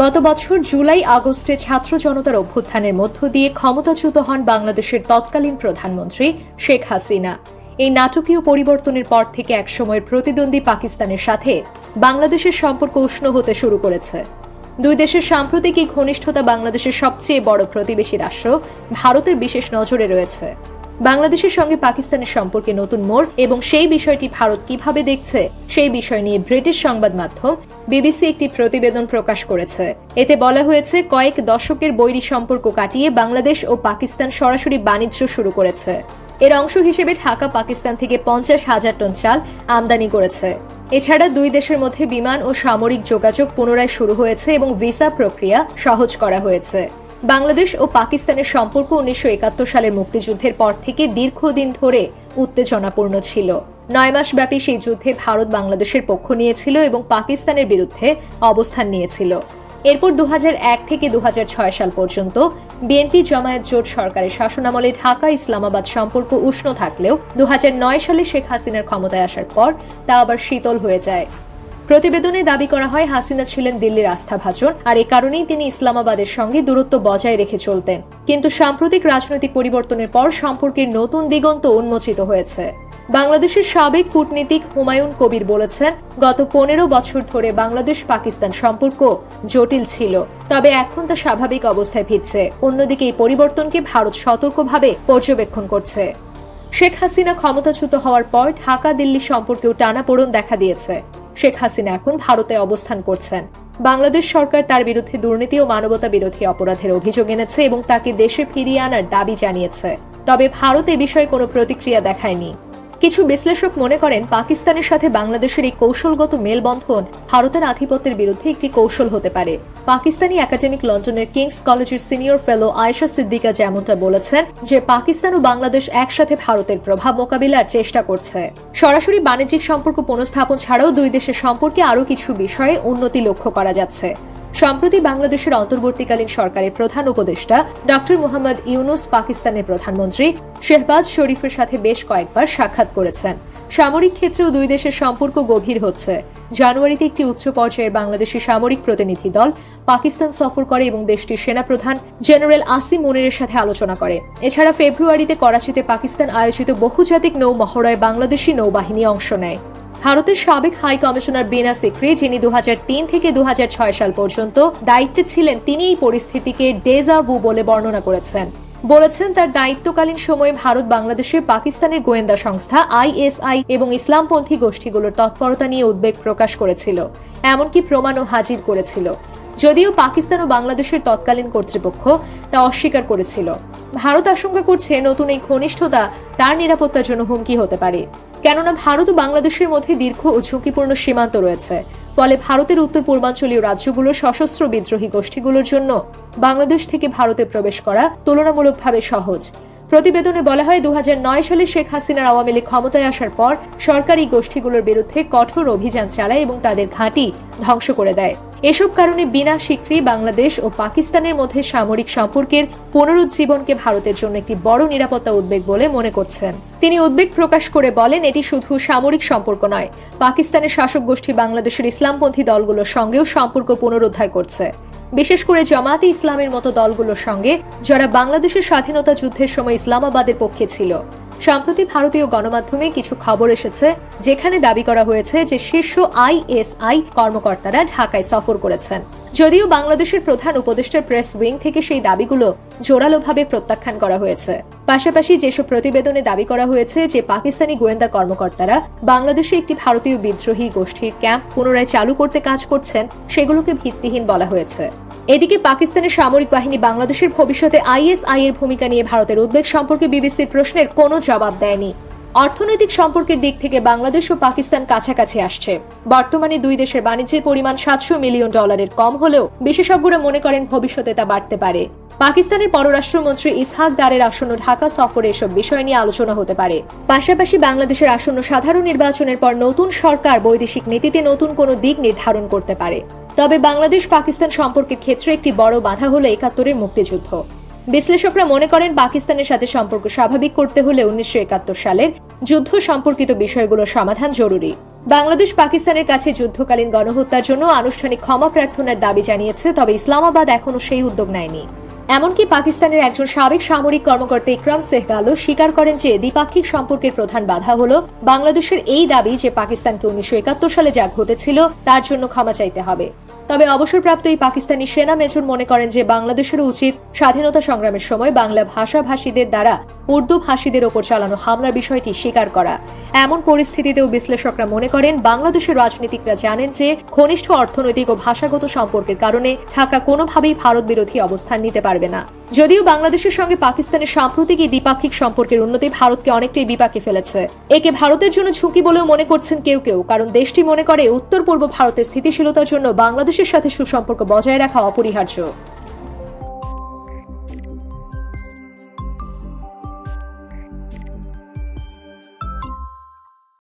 গত বছর জুলাই আগস্টে ছাত্র জনতার অভ্যুত্থানের মধ্য দিয়ে ক্ষমতাচ্যুত হন বাংলাদেশের তৎকালীন প্রধানমন্ত্রী শেখ হাসিনা। এই নাটকীয় পরিবর্তনের পর থেকে একসময়ের প্রতিদ্বন্দ্বী পাকিস্তানের সাথে বাংলাদেশের সম্পর্ক উষ্ণ হতে শুরু করেছে। দুই দেশের সাম্প্রতিক এই ঘনিষ্ঠতা বাংলাদেশের সবচেয়ে বড় প্রতিবেশী রাষ্ট্র ভারতের বিশেষ নজরে রয়েছে। বাংলাদেশের সঙ্গে পাকিস্তানের সম্পর্কে নতুন মোড় এবং সেই বিষয়টি ভারত কীভাবে দেখছে, সেই বিষয় নিয়ে ব্রিটিশ সংবাদ মাধ্যম বিবিসি একটি প্রতিবেদন প্রকাশ করেছে। এতে বলা হয়েছে, কয়েক দশকের বৈরী সম্পর্ক কাটিয়ে বাংলাদেশ ও পাকিস্তান সরাসরি বাণিজ্য শুরু করেছে। এর অংশ হিসেবে ঢাকা, পাকিস্তান থেকে পঞ্চাশ হাজার টন চাল আমদানি করেছে। এছাড়া দুই দেশের মধ্যে বিমান ও সামরিক যোগাযোগ পুনরায় শুরু হয়েছে এবং ভিসা প্রক্রিয়া সহজ করা হয়েছে। বাংলাদেশ ও পাকিস্তানের সম্পর্ক উনিশশো একাত্তর সালের মুক্তিযুদ্ধের পর থেকে দীর্ঘদিন ধরে উত্তেজনাপূর্ণ ছিল। নয় মাস ব্যাপী সেই যুদ্ধে ভারত বাংলাদেশের পক্ষ নিয়েছিল এবং পাকিস্তানের বিরুদ্ধে অবস্থান নিয়েছিল। এরপর দু হাজার এক থেকে দু হাজার ছয় সাল পর্যন্ত বিএনপি জামায়াত জোট সরকারের শাসনামলে ঢাকা ইসলামাবাদ সম্পর্ক উষ্ণ থাকলেও দু হাজার নয় সালে শেখ হাসিনার ক্ষমতায় আসার পর তা আবার শীতল হয়ে যায়। প্রতিবেদনে দাবি করা হয়, হাসিনা ছিলেন দিল্লির আস্থাভাজন আর এ কারণেই তিনি ইসলামাবাদের সঙ্গে দূরত্ব বজায় রেখে চলতেন। কিন্তু সাম্প্রতিক রাজনৈতিক পরিবর্তনের পর সম্পর্কের নতুন দিগন্ত উন্মোচিত হয়েছে। বাংলাদেশের সাবেক কূটনীতিক হুমায়ুন কবির বলেছেন, গত পনেরো বছর ধরে বাংলাদেশ পাকিস্তান সম্পর্ক জটিল ছিল, তবে এখন তা স্বাভাবিক অবস্থায় ফিরছে। অন্যদিকে এই পরিবর্তনকে ভারত সতর্কভাবে পর্যবেক্ষণ করছে। শেখ হাসিনা ক্ষমতাচ্যুত হওয়ার পর ঢাকা দিল্লি সম্পর্কেও টানাপোড়ন দেখা দিয়েছে। শেখ হাসিনা এখন ভারতে অবস্থান করছেন। বাংলাদেশ সরকার তার বিরুদ্ধে দুর্নীতি ও মানবতা বিরোধী অপরাধের অভিযোগ এনেছে এবং তাকে দেশে ফিরিয়ে আনার দাবি জানিয়েছে। তবে ভারত এ বিষয়ে কোনো প্রতিক্রিয়া দেখায়নি। কিছু বিশ্লেষক মনে করেন পাকিস্তানের সাথে বাংলাদেশের এই কৌশলগত মেলবন্ধন ভারতের আধিপত্যের বিরুদ্ধে একটি কৌশল হতে পারে। পাকিস্তানি একাডেমিক লন্ডনের কিংস কলেজের সিনিয়র ফেলো আয়েশা সিদ্দিকা যেমনটা বলেছেন যে, পাকিস্তান ও বাংলাদেশ একসাথে ভারতের প্রভাব মোকাবিলার চেষ্টা করছে। সরাসরি বাণিজ্যিক সম্পর্ক পুনঃস্থাপন ছাড়াও দুই দেশের সম্পর্কে আরও কিছু বিষয়ে উন্নতি লক্ষ্য করা যাচ্ছে। সম্প্রতি বাংলাদেশের অন্তর্বর্তীকালীন সরকারের প্রধান উপদেষ্টা ডক্টর মোহাম্মদ ইউনুস পাকিস্তানের প্রধানমন্ত্রী শেহবাজ শরীফের সাথে বেশ কয়েকবার সাক্ষাৎ করেছেন। সামরিক ক্ষেত্রেও দুই দেশের সম্পর্ক গভীর হচ্ছে। জানুয়ারিতে একটি উচ্চ পর্যায়ের বাংলাদেশি সামরিক প্রতিনিধি দল পাকিস্তান সফর করে এবং দেশটির সেনাপ্রধান জেনারেল আসিম মুনিরের সাথে আলোচনা করে। এছাড়া ফেব্রুয়ারিতে করাচিতে পাকিস্তান আয়োজিত বহুজাতিক নৌ মহড়ায় বাংলাদেশি নৌবাহিনী অংশ নেয়। ভারতের সাবেক হাই কমিশনার বিনা সিক্রি, যিনি দু হাজার তিন থেকে দু সাল পর্যন্ত দায়িত্বে ছিলেন, তিনি এই পরিস্থিতিকে ডেজা ভু বলে বর্ণনা করেছেন। বলেছেন, তার দায়িত্বকালীন সময়ে ভারত বাংলাদেশে পাকিস্তানের গোয়েন্দা সংস্থা আইএসআই এবং ইসলামপন্থী গোষ্ঠীগুলোর তৎপরতা নিয়ে উদ্বেগ প্রকাশ করেছিল, এমনকি প্রমাণও হাজির করেছিল। যদিও পাকিস্তান ও বাংলাদেশের তৎকালীন কর্তৃপক্ষ তা অস্বীকার করেছিল। ভারত আশঙ্কা করছে, নতুন এই ঘনিষ্ঠতা তার নিরাপত্তার জন্য হুমকি হতে পারে। কেননা ভারত ও বাংলাদেশের মধ্যে দীর্ঘ ও ঝুঁকিপূর্ণ সীমান্ত রয়েছে। ফলে ভারতের উত্তর পূর্বাঞ্চলীয় রাজ্যগুলোর সশস্ত্র বিদ্রোহী গোষ্ঠীগুলোর জন্য বাংলাদেশ থেকে ভারতে প্রবেশ করা তুলনামূলকভাবে সহজ। প্রতিবেদনে বলা হয় দু হাজার নয় সালে শেখ হাসিনার আওয়ামী লীগ ক্ষমতায় আসার পর সরকারি গোষ্ঠীগুলোর বিরুদ্ধে কঠোর অভিযান চালায় এবং তাদের ঘাঁটি ধ্বংস করে দেয়। এসব কারণে বিনা স্বীকৃতি বাংলাদেশ ও পাকিস্তানের মধ্যে সামরিক সম্পর্কের পুনরুজ্জীবনকে ভারতের জন্য একটি বড় নিরাপত্তা উদ্বেগ বলে মনে করছেন। তিনি উদ্বেগ প্রকাশ করে বলেন, এটি শুধু সামরিক সম্পর্ক নয়, পাকিস্তানের শাসক গোষ্ঠী বাংলাদেশের ইসলামপন্থী দলগুলোর সঙ্গেও সম্পর্ক পুনরুদ্ধার করছে। বিশেষ করে জামাতে ইসলামের মতো দলগুলোর সঙ্গে, যারা বাংলাদেশের স্বাধীনতা যুদ্ধের সময় ইসলামাবাদের পক্ষে ছিল। সম্প্রতি ভারতীয় গণমাধ্যমে কিছু খবর এসেছে, যেখানে দাবি করা হয়েছে যে শীর্ষ আইএসআই কর্মকর্তারা ঢাকায় সফর করেছেন। যদিও বাংলাদেশের প্রধান উপদেষ্টার প্রেস উইং থেকে সেই দাবিগুলো জোরালোভাবে প্রত্যাখ্যান করা হয়েছে। পাশাপাশি যেসব প্রতিবেদনে দাবি করা হয়েছে যে পাকিস্তানি গোয়েন্দা কর্মকর্তারা বাংলাদেশে একটি ভারতীয় বিদ্রোহী গোষ্ঠীর ক্যাম্প পুনরায় চালু করতে কাজ করছেন, সেগুলোকে ভিত্তিহীন বলা হয়েছে। এদিকে পাকিস্তানের সামরিক বাহিনী বাংলাদেশের ভবিষ্যতে আইএসআই এর ভূমিকা নিয়ে ভারতের উদ্বেগ সম্পর্কে বিবিসির প্রশ্নের কোনো জবাব দেয়নি। অর্থনৈতিক সম্পর্কের দিক থেকে বাংলাদেশ ও পাকিস্তান কাছাকাছি আসছে। বর্তমানে দুই দেশের বাণিজ্যের পরিমাণ সাতশো মিলিয়ন ডলারের কম হলেও বিশেষজ্ঞরা মনে করেন ভবিষ্যতে তা বাড়তে পারে। পাকিস্তানের পররাষ্ট্রমন্ত্রী ইসহাক দারের আসন্ন ঢাকা সফরে এসব বিষয় নিয়ে আলোচনা হতে পারে। পাশাপাশি বাংলাদেশের আসন্ন সাধারণ নির্বাচনের পর নতুন সরকার বৈদেশিক নীতিতে নতুন কোনো দিক নির্ধারণ করতে পারে। তবে বাংলাদেশ পাকিস্তান সম্পর্কের ক্ষেত্রে একটি বড় বাধা হলো একাত্তরের মুক্তিযুদ্ধ। বিশ্লেষকরা মনে করেন পাকিস্তানের সাথে সম্পর্ক স্বাভাবিক করতে হলে উনিশশো একাত্তর সালের যুদ্ধ সম্পর্কিত বিষয়গুলোর সমাধান জরুরি। বাংলাদেশ পাকিস্তানের কাছে যুদ্ধকালীন গণহত্যার জন্য আনুষ্ঠানিক ক্ষমা প্রার্থনার দাবি জানিয়েছে, তবে ইসলামাবাদ এখনও সেই উদ্যোগ নেয়নি। এমনকি পাকিস্তানের একজন সাবেক সামরিক কর্মকর্তা ইকরাম সেহগালও স্বীকার করেন যে দ্বিপাক্ষিক সম্পর্কের প্রধান বাধা হল বাংলাদেশের এই দাবি যে পাকিস্তানকে উনিশশো একাত্তর সালে যা ঘটেছিল তার জন্য ক্ষমা চাইতে হবে। তবে অবসরপ্রাপ্ত এই পাকিস্তানি সেনা মেজর মনে করেন যে বাংলাদেশের উচিত স্বাধীনতা সংগ্রামের সময় বাংলা ভাষাভাষীদের দ্বারা উর্দু ভাষীদের ওপর চালানো হামলার বিষয়টি স্বীকার করা। এমন পরিস্থিতিতেও বিশ্লেষকরা মনে করেন, বাংলাদেশের রাজনীতিকরা জানেন যে ঘনিষ্ঠ অর্থনৈতিক ও ভাষাগত সম্পর্কের কারণে ঢাকা কোনোভাবেই ভারত বিরোধী অবস্থান নিতে পারবে না। যদিও বাংলাদেশের সঙ্গে পাকিস্তানের সাম্প্রতিক এই দ্বিপাক্ষিক সম্পর্কের উন্নতি ভারতকে অনেকটাই বিপাকে ফেলেছে। একে ভারতের জন্য ঝুঁকি বলেও মনে করছেন কেউ কেউ, কারণ দেশটি মনে করে উত্তর পূর্ব ভারতের স্থিতিশীলতার জন্য বাংলাদেশের সাথে সুসম্পর্ক বজায় রাখা অপরিহার্য।